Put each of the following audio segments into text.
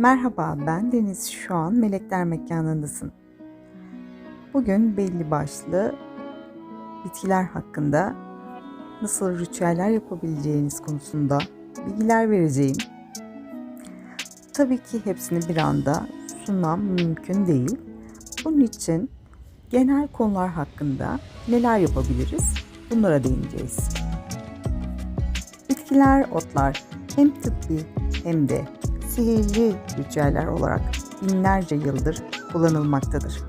Merhaba, ben Deniz. Şu an Melekler Mekanı'ndasın. Bugün belli başlı bitkiler hakkında nasıl ritüeller yapabileceğiniz konusunda bilgiler vereceğim. Tabii ki hepsini bir anda sunmam mümkün değil. Bunun için genel konular hakkında neler yapabiliriz? Bunlara değineceğiz. Bitkiler, otlar hem tıbbi hem de sihirli ritüeller olarak binlerce yıldır kullanılmaktadır.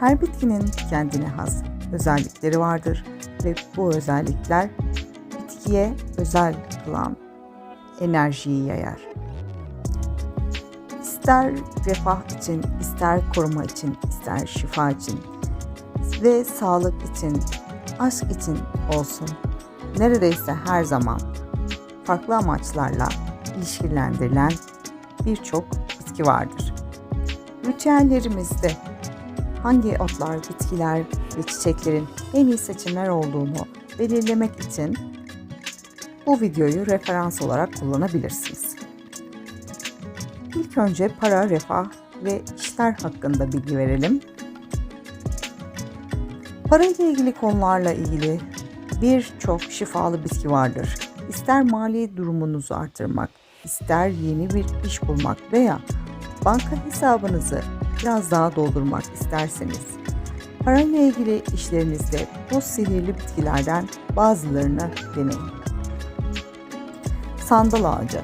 Her bitkinin kendine has özellikleri vardır ve bu özellikler bitkiye özel kılan enerjiyi yayar. İster refah için, ister koruma için, ister şifa için ve sağlık için, aşk için olsun neredeyse her zaman farklı amaçlarla ilişkilendirilen birçok bitki vardır. Ritüellerimizde hangi otlar, bitkiler ve çiçeklerin en iyi seçimler olduğunu belirlemek için bu videoyu referans olarak kullanabilirsiniz. İlk önce para, refah ve işler hakkında bilgi verelim. Para ile ilgili konularla ilgili birçok şifalı bitki vardır. İster mali durumunuzu artırmak, ister yeni bir iş bulmak veya banka hesabınızı biraz daha doldurmak isterseniz parayla ilgili işlerinizde bu sihirli bitkilerden bazılarını deneyin. Sandal ağacı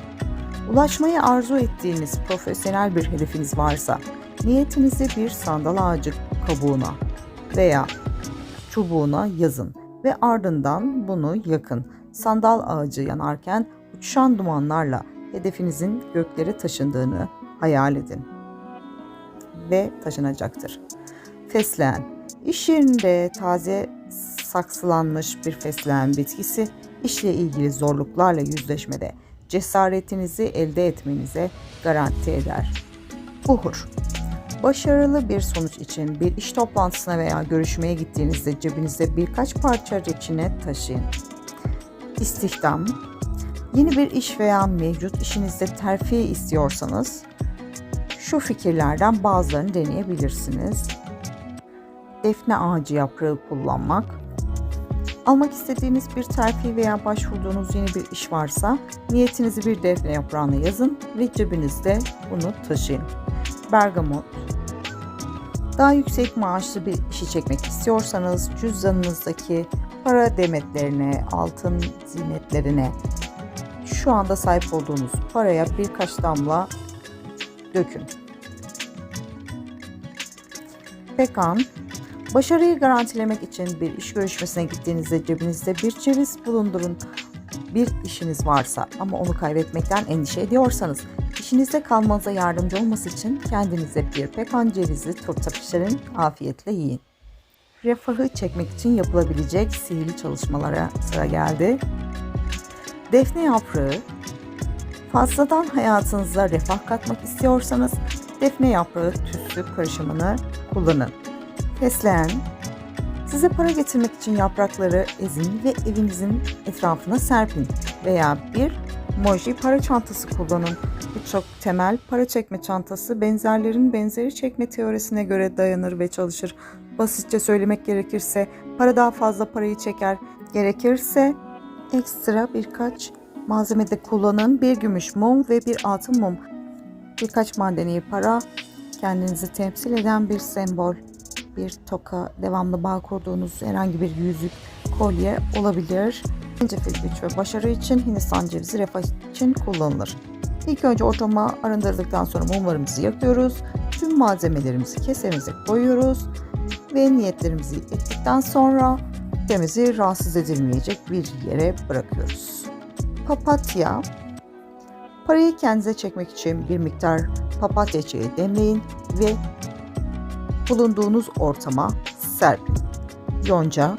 Ulaşmayı arzu ettiğiniz profesyonel bir hedefiniz varsa niyetinizi bir sandal ağacı kabuğuna veya çubuğuna yazın ve ardından bunu yakın. Sandal ağacı yanarken uçuşan dumanlarla hedefinizin göklere taşındığını hayal edin ve taşınacaktır. Fesleğen İş yerinde taze saksılanmış bir fesleğen bitkisi işle ilgili zorluklarla yüzleşmede cesaretinizi elde etmenize garanti eder. Buhur Başarılı bir sonuç için bir iş toplantısına veya görüşmeye gittiğinizde cebinizde birkaç parça reçine taşıyın. İstihdam Yeni bir iş veya mevcut işinizde terfi istiyorsanız şu fikirlerden bazılarını deneyebilirsiniz. Defne ağacı yaprağı kullanmak. Almak istediğiniz bir terfi veya başvurduğunuz yeni bir iş varsa niyetinizi bir defne yaprağına yazın ve cebinizde bunu taşıyın. Bergamot daha yüksek maaşlı bir işi çekmek istiyorsanız cüzdanınızdaki para demetlerine, altın zinetlerine, şu anda sahip olduğunuz paraya birkaç damla dökün. Pekan, başarıyı garantilemek için bir iş görüşmesine gittiğinizde cebinizde bir ceviz bulundurun. Bir işiniz varsa ama onu kaybetmekten endişe ediyorsanız işinizde kalmanıza yardımcı olması için kendinize bir pekan cevizi turta pişirin, afiyetle yiyin. Refahı çekmek için yapılabilecek sihirli çalışmalara sıra geldi. Defne yaprağı Fazladan hayatınıza refah katmak istiyorsanız defne yaprağı tütsü karışımını kullanın. Fesleğen Size para getirmek için yaprakları ezin ve evinizin etrafına serpin veya bir moji para çantası kullanın. Bu çok temel para çekme çantası benzerlerin benzeri çekme teorisine göre dayanır ve çalışır. Basitçe söylemek gerekirse para daha fazla parayı çeker. Gerekirse ekstra birkaç malzemede kullanın. Bir gümüş mum ve bir altın mum. Birkaç madeni para kendinizi temsil eden bir sembol. Bir toka, devamlı bağ kurduğunuz herhangi bir yüzük, kolye olabilir. Zencefil güç ve başarı için Hindistan cevizi refah için kullanılır. İlk önce ortama arındırdıktan sonra mumlarımızı yakıyoruz. Tüm malzemelerimizi kesemize koyuyoruz ve niyetlerimizi ettikten sonra temizi rahatsız edilmeyecek bir yere bırakıyoruz. Papatya Parayı kendinize çekmek için bir miktar papatya çayı demleyin ve bulunduğunuz ortama serpin. Yonca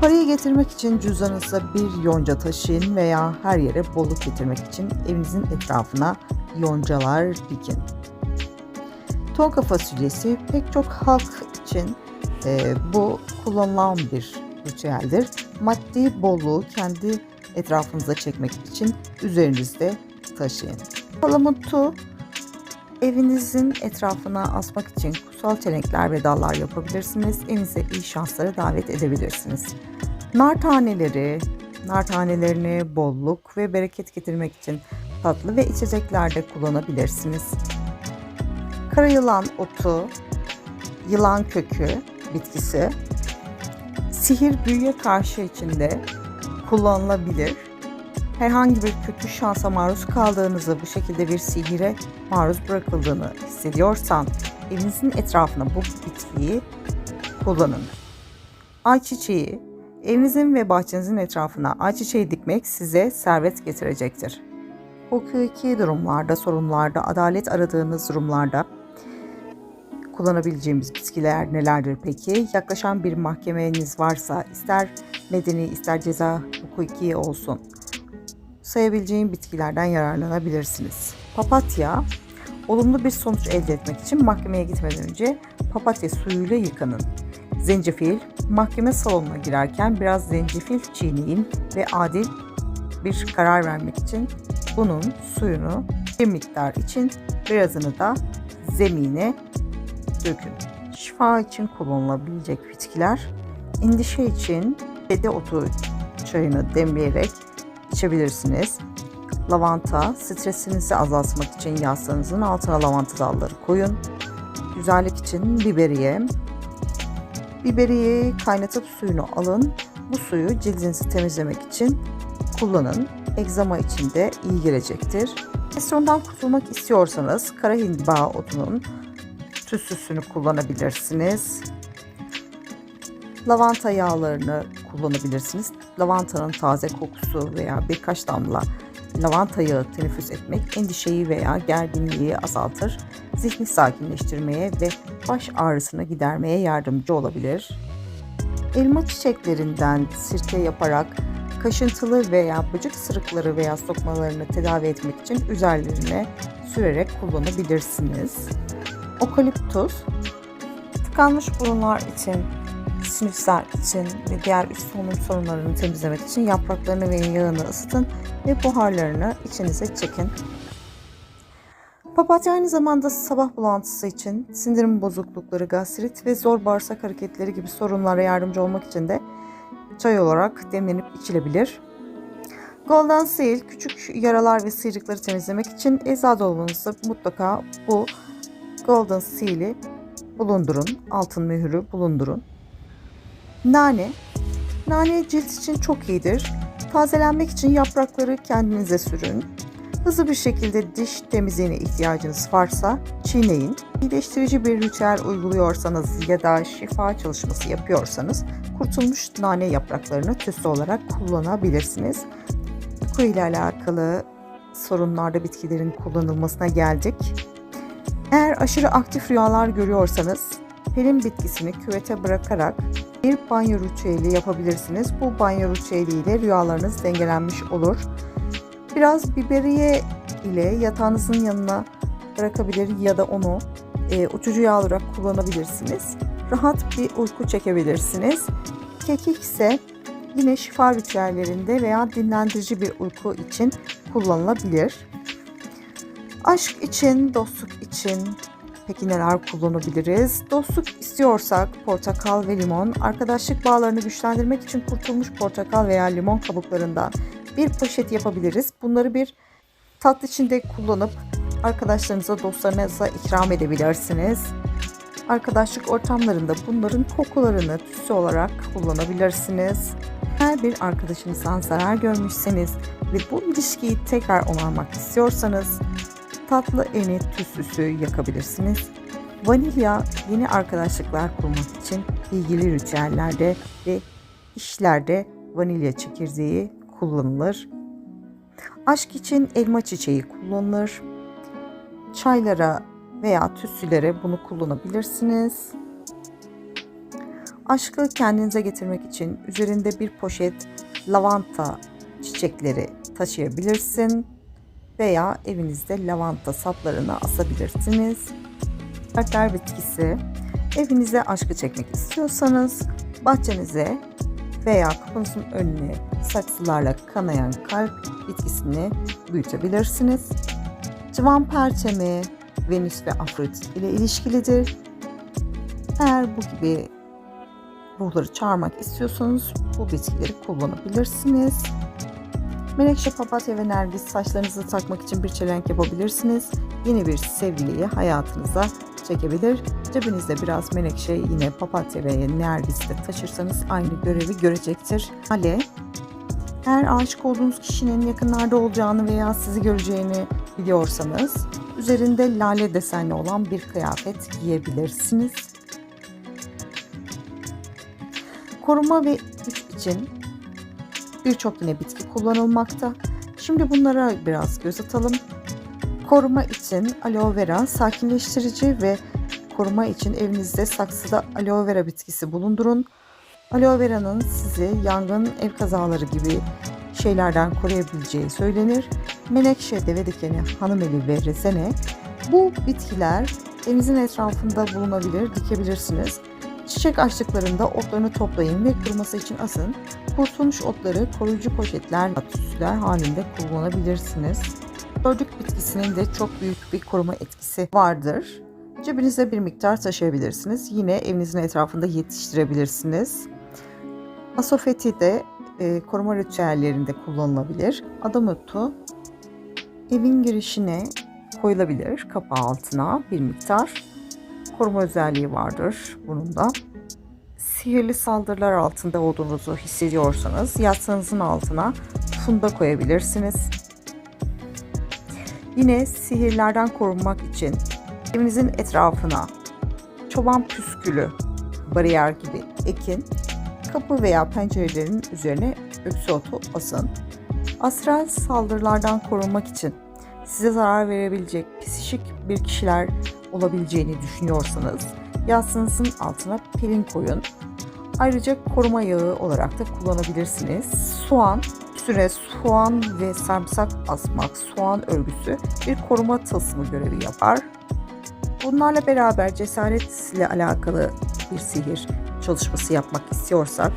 Parayı getirmek için cüzdanınıza bir yonca taşıyın veya her yere bolluk getirmek için evinizin etrafına yoncalar dikin. Tonka fasulyesi pek çok halk için e, bu kullanılan bir ritüeldir. Maddi bolluğu kendi etrafınıza çekmek için üzerinizde taşıyın. Palamutu evinizin etrafına asmak için kutsal çelenkler ve dallar yapabilirsiniz. Evinize iyi şansları davet edebilirsiniz. Nar taneleri, nar tanelerini bolluk ve bereket getirmek için tatlı ve içeceklerde kullanabilirsiniz. Kara yılan otu, yılan kökü bitkisi sihir büyüye karşı içinde kullanılabilir. Herhangi bir kötü şansa maruz kaldığınızı, bu şekilde bir sihire maruz bırakıldığını hissediyorsan evinizin etrafına bu bitkiyi kullanın. Ayçiçeği, evinizin ve bahçenizin etrafına ayçiçeği dikmek size servet getirecektir. Hukuki durumlarda, sorunlarda, adalet aradığınız durumlarda kullanabileceğimiz bitkiler nelerdir peki? Yaklaşan bir mahkemeniz varsa ister medeni ister ceza hukuki olsun sayabileceğim bitkilerden yararlanabilirsiniz. Papatya olumlu bir sonuç elde etmek için mahkemeye gitmeden önce papatya suyuyla yıkanın. Zencefil mahkeme salonuna girerken biraz zencefil çiğneyin ve adil bir karar vermek için bunun suyunu bir miktar için birazını da zemine dökün. Şifa için kullanılabilecek bitkiler, endişe için dede otu çayını demleyerek içebilirsiniz. Lavanta, stresinizi azaltmak için yastığınızın altına lavanta dalları koyun. Güzellik için biberiye. Biberiyeyi kaynatıp suyunu alın. Bu suyu cildinizi temizlemek için kullanın. Egzama için de iyi gelecektir. Estrondan kurtulmak istiyorsanız kara hindiba otunun tütsüsünü kullanabilirsiniz. Lavanta yağlarını kullanabilirsiniz. Lavantanın taze kokusu veya birkaç damla lavanta yağı teneffüs etmek endişeyi veya gerginliği azaltır, zihni sakinleştirmeye ve baş ağrısını gidermeye yardımcı olabilir. Elma çiçeklerinden sirke yaparak kaşıntılı veya bıcık sırıkları veya sokmalarını tedavi etmek için üzerlerine sürerek kullanabilirsiniz. Okaliptus, tıkanmış burunlar için, sinüsler için ve diğer üst solunum sorunlarını temizlemek için yapraklarını ve yağını ısıtın ve buharlarını içinize çekin. Papatya aynı zamanda sabah bulantısı için, sindirim bozuklukları, gastrit ve zor bağırsak hareketleri gibi sorunlara yardımcı olmak için de çay olarak demlenip içilebilir. Golden Seal küçük yaralar ve sıyrıkları temizlemek için eczacı dolabınızda mutlaka bu Golden Seal'i bulundurun. Altın mühürü bulundurun. Nane. Nane cilt için çok iyidir. Tazelenmek için yaprakları kendinize sürün. Hızlı bir şekilde diş temizliğine ihtiyacınız varsa çiğneyin. İyileştirici bir ritüel uyguluyorsanız ya da şifa çalışması yapıyorsanız kurtulmuş nane yapraklarını tütsü olarak kullanabilirsiniz. Uyku ile alakalı sorunlarda bitkilerin kullanılmasına geldik. Eğer aşırı aktif rüyalar görüyorsanız pelin bitkisini küvete bırakarak bir banyo ritüeli yapabilirsiniz. Bu banyo ritüeliyle rüyalarınız dengelenmiş olur. Biraz biberiye ile yatağınızın yanına bırakabilir ya da onu e, uçucu yağ olarak kullanabilirsiniz. Rahat bir uyku çekebilirsiniz. Kekik ise yine şifa ritüellerinde veya dinlendirici bir uyku için kullanılabilir. Aşk için, dostluk için peki neler kullanabiliriz? Dostluk istiyorsak portakal ve limon, arkadaşlık bağlarını güçlendirmek için kurtulmuş portakal veya limon kabuklarından bir poşet yapabiliriz. Bunları bir tatlı içinde kullanıp arkadaşlarınıza, dostlarınıza ikram edebilirsiniz. Arkadaşlık ortamlarında bunların kokularını tüsü olarak kullanabilirsiniz. Her bir arkadaşınızdan zarar görmüşseniz ve bu ilişkiyi tekrar onarmak istiyorsanız tatlı eni tütsüsü yakabilirsiniz. Vanilya yeni arkadaşlıklar kurmak için ilgili ritüellerde ve işlerde vanilya çekirdeği kullanılır. Aşk için elma çiçeği kullanılır. Çaylara veya tütsülere bunu kullanabilirsiniz. Aşkı kendinize getirmek için üzerinde bir poşet lavanta çiçekleri taşıyabilirsin veya evinizde lavanta saplarını asabilirsiniz. Kalpler bitkisi evinize aşkı çekmek istiyorsanız bahçenize veya kapınızın önüne saksılarla kanayan kalp bitkisini büyütebilirsiniz. Divan perçemi, Venüs ve Afrodit ile ilişkilidir. Eğer bu gibi ruhları çağırmak istiyorsanız bu bitkileri kullanabilirsiniz. Menekşe, papatya ve nergis saçlarınızı takmak için bir çelenk yapabilirsiniz. Yeni bir sevgiliyi hayatınıza çekebilir. Cebinizde biraz menekşe, yine papatya ve nergis de taşırsanız aynı görevi görecektir. Hale, eğer aşık olduğunuz kişinin yakınlarda olacağını veya sizi göreceğini biliyorsanız üzerinde lale desenli olan bir kıyafet giyebilirsiniz. Koruma ve güç için birçok yine bitki kullanılmakta. Şimdi bunlara biraz göz atalım. Koruma için aloe vera sakinleştirici ve koruma için evinizde saksıda aloe vera bitkisi bulundurun. Aloe vera'nın sizi yangın, ev kazaları gibi şeylerden koruyabileceği söylenir. Menekşe, deve dikeni, hanımeli ve rezene bu bitkiler evinizin etrafında bulunabilir, dikebilirsiniz. Çiçek açtıklarında otlarını toplayın ve kuruması için asın. Kurtulmuş otları koruyucu poşetler, tütsüler halinde kullanabilirsiniz. Gördük bitkisinin de çok büyük bir koruma etkisi vardır. Cebinizde bir miktar taşıyabilirsiniz. Yine evinizin etrafında yetiştirebilirsiniz. Asofeti de e, koruma ritüellerinde kullanılabilir. Adam otu evin girişine koyulabilir kapağı altına bir miktar. Koruma özelliği vardır bunun da. Sihirli saldırılar altında olduğunuzu hissediyorsanız yastığınızın altına funda koyabilirsiniz. Yine sihirlerden korunmak için evinizin etrafına çoban püskülü, bariyer gibi ekin, kapı veya pencerelerin üzerine öksü otu asın. Astral saldırılardan korunmak için size zarar verebilecek psişik bir kişiler olabileceğini düşünüyorsanız yastığınızın altına pelin koyun. Ayrıca koruma yağı olarak da kullanabilirsiniz. Soğan, süre soğan ve sarımsak asmak, soğan örgüsü bir koruma tılsımı görevi yapar. Bunlarla beraber cesaretle alakalı bir sihir çalışması yapmak istiyorsak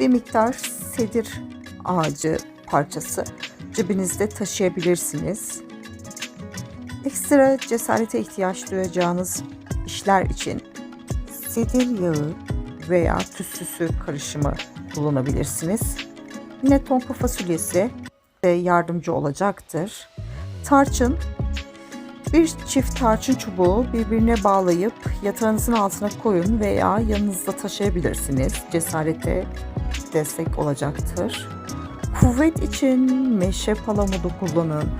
bir miktar sedir ağacı parçası cebinizde taşıyabilirsiniz. Ekstra cesarete ihtiyaç duyacağınız işler için sedir yağı veya tütsüsü karışımı kullanabilirsiniz. Yine tonka fasulyesi de yardımcı olacaktır. Tarçın bir çift tarçın çubuğu birbirine bağlayıp yatağınızın altına koyun veya yanınızda taşıyabilirsiniz. Cesarete destek olacaktır. Kuvvet için meşe palamudu kullanın.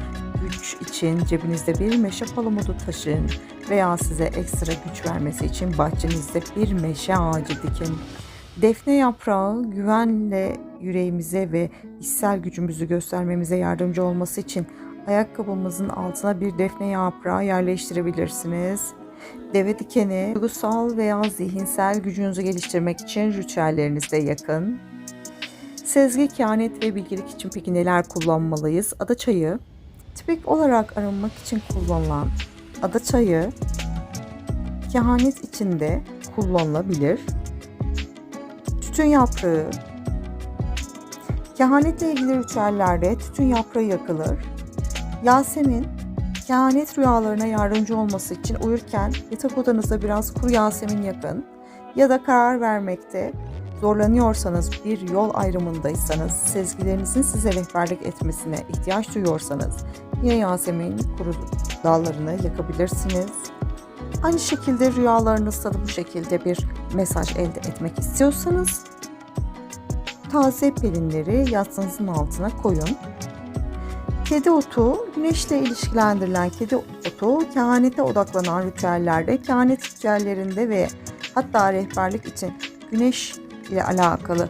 Güç için cebinizde bir meşe palamudu taşıyın veya size ekstra güç vermesi için bahçenizde bir meşe ağacı dikin. Defne yaprağı güvenle yüreğimize ve içsel gücümüzü göstermemize yardımcı olması için ayakkabımızın altına bir defne yaprağı yerleştirebilirsiniz. Deve dikeni duygusal veya zihinsel gücünüzü geliştirmek için ritüellerinizde yakın. Sezgi, kehanet ve bilgilik için peki neler kullanmalıyız? Ada çayı tipik olarak arınmak için kullanılan ada çayı kehanet içinde kullanılabilir. Tütün yaprağı Kehanetle ilgili ritüellerde tütün yaprağı yakılır. Yasemin, kehanet rüyalarına yardımcı olması için uyurken yatak odanızda biraz kuru yasemin yakın ya da karar vermekte zorlanıyorsanız, bir yol ayrımındaysanız, sezgilerinizin size rehberlik etmesine ihtiyaç duyuyorsanız yine Yasemin kuru dallarını yakabilirsiniz. Aynı şekilde rüyalarınızda da bu şekilde bir mesaj elde etmek istiyorsanız taze pelinleri yastığınızın altına koyun. Kedi otu, güneşle ilişkilendirilen kedi otu, kehanete odaklanan ritüellerde, kehanet ritüellerinde ve hatta rehberlik için güneş ile alakalı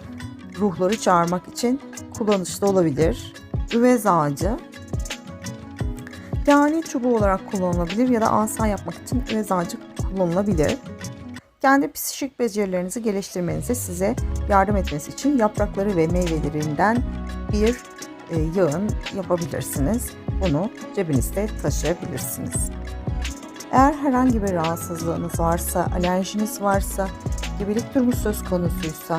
ruhları çağırmak için kullanışlı olabilir. Üvez ağacı, kehanet çubuğu olarak kullanılabilir ya da asa yapmak için ağacı kullanılabilir. Kendi psikik becerilerinizi geliştirmenize size yardım etmesi için yaprakları ve meyvelerinden bir e, yağın yapabilirsiniz. Bunu cebinizde taşıyabilirsiniz. Eğer herhangi bir rahatsızlığınız varsa, alerjiniz varsa, gebelik durumu söz konusuysa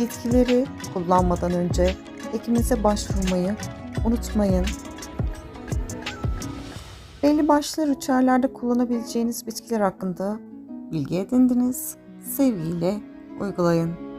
bitkileri kullanmadan önce hekiminize başvurmayı unutmayın. Belli başlı ritüellerde kullanabileceğiniz bitkiler hakkında bilgi edindiniz. Sevgiyle uygulayın.